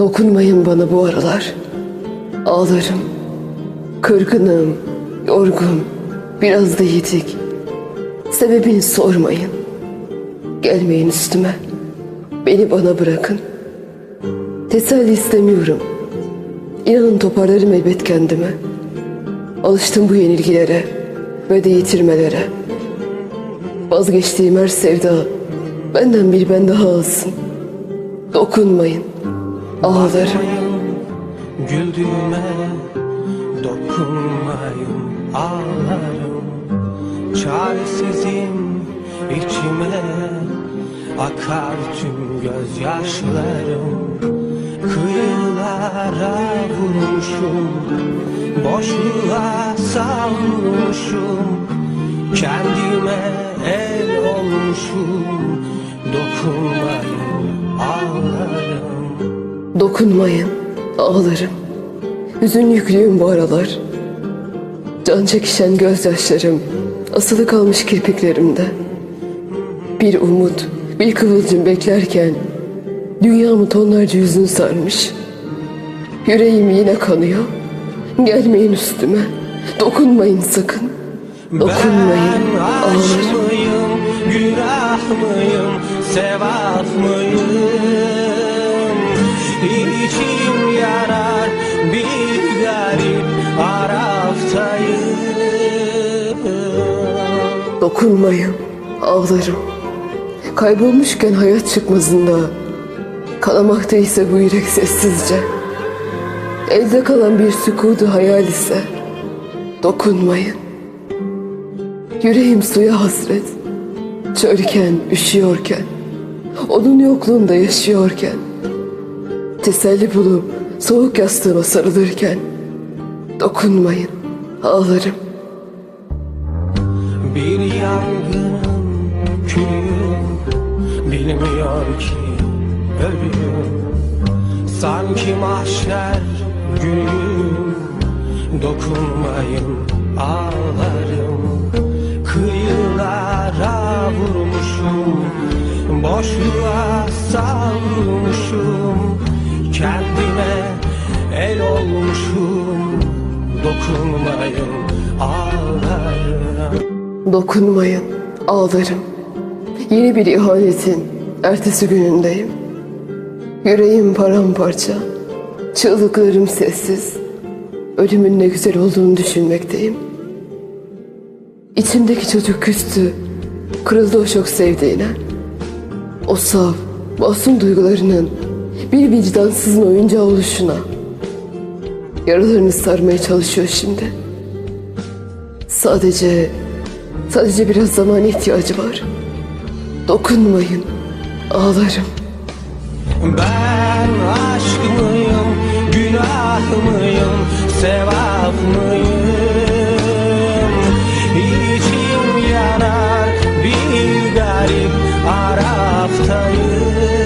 Dokunmayın bana bu aralar. Ağlarım. Kırgınım, yorgun, biraz da yedik. Sebebini sormayın. Gelmeyin üstüme. Beni bana bırakın. Teselli istemiyorum. İnanın toparlarım elbet kendime. Alıştım bu yenilgilere ve de yitirmelere. Vazgeçtiğim her sevda benden bir ben daha alsın. Dokunmayın. Ağlarım. Güldüğüme dokunmayın ağlarım. Çaresizim içime akar tüm gözyaşlarım. Kıyılara vurmuşum boşluğa savrulmuşum Kendime el olmuşum dokunmayın ağlarım Dokunmayın, ağlarım. Hüzün yüklüyüm bu aralar. Can çekişen gözyaşlarım asılı kalmış kirpiklerimde. Bir umut, bir kıvılcım beklerken dünyamı tonlarca yüzün sarmış. Yüreğim yine kanıyor. Gelmeyin üstüme. Dokunmayın sakın. Dokunmayın. Ben Dokunmayın, ağlarım. Kaybolmuşken hayat çıkmazında, kalamakta ise bu yürek sessizce. Elde kalan bir sükudu hayal ise, dokunmayın. Yüreğim suya hasret, çölken, üşüyorken, onun yokluğunda yaşıyorken, teselli bulup soğuk yastığıma sarılırken, dokunmayın, ağlarım. Bir yangının külü bilmiyor ki ölüm Sanki mahşer günü. Dokunmayın ağlarım. Kıyılara vurmuşum. Boşluğa savrulmuşum. Kendime el olmuşum. Dokunmayın ağlarım Dokunmayın, ağlarım. Yeni bir ihanetin ertesi günündeyim. Yüreğim paramparça, çığlıklarım sessiz. Ölümün ne güzel olduğunu düşünmekteyim. İçimdeki çocuk küstü, kırıldı o çok sevdiğine. O saf, masum duygularının bir vicdansızın oyuncağı oluşuna. Yaralarını sarmaya çalışıyor şimdi. Sadece, Sadece biraz zaman ihtiyacı var. Dokunmayın. Ağlarım. Ben aşk mıyım, günah mıyım, sevap mıyım? İçim yanar bir garip araftayım.